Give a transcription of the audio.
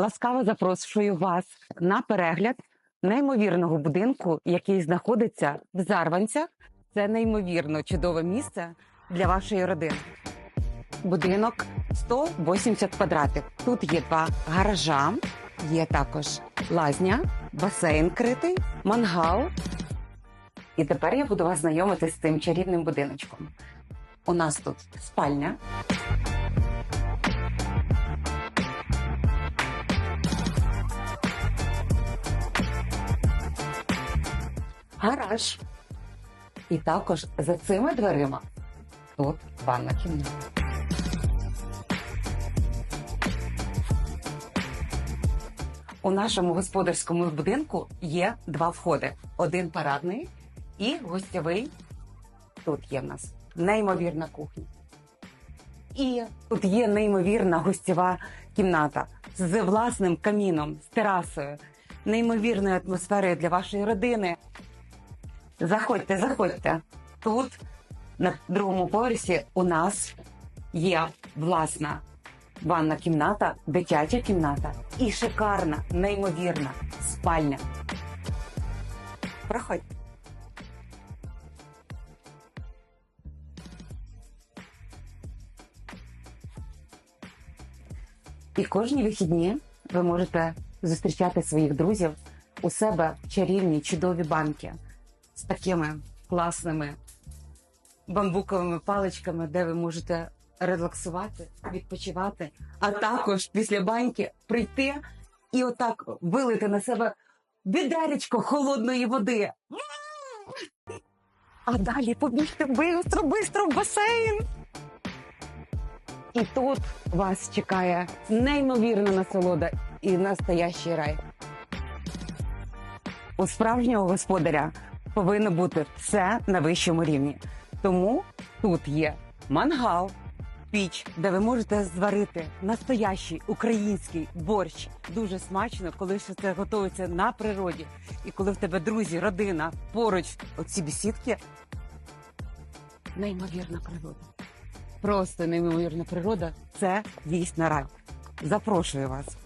Ласкаво запрошую вас на перегляд неймовірного будинку, який знаходиться в Зарванцях. Це неймовірно чудове місце для вашої родини. Будинок 180 квадратів. Тут є два гаража, є також лазня, басейн критий, мангал. І тепер я буду вас знайомити з цим чарівним будиночком. У нас тут спальня. Гараж. І також за цими дверима тут ванна кімната. У нашому господарському будинку є два входи: один парадний і гостєвий. Тут є в нас неймовірна кухня. І тут є неймовірна гостєва кімната з власним каміном, з терасою, неймовірною атмосферою для вашої родини. Заходьте, заходьте. Тут на другому поверсі у нас є власна ванна кімната, дитяча кімната і шикарна, неймовірна спальня. Проходьте. І кожні вихідні ви можете зустрічати своїх друзів у себе в чарівній чудові банки з такими класними бамбуковими паличками, де ви можете релаксувати, відпочивати, а також після баньки прийти і отак вилити на себе відеречко холодної води. А далі побігти бистро, бистро в басейн. І тут вас чекає неймовірна насолода і настоящий рай. У справжнього господаря повинно бути все на вищому рівні. Тому тут є мангал, піч, де ви можете зварити настоящий український борщ. Дуже смачно, коли ще це готується на природі. І коли в тебе друзі, родина поруч, оці бесідки. Неймовірна природа. Просто неймовірна природа це дійсно рай. Запрошую вас.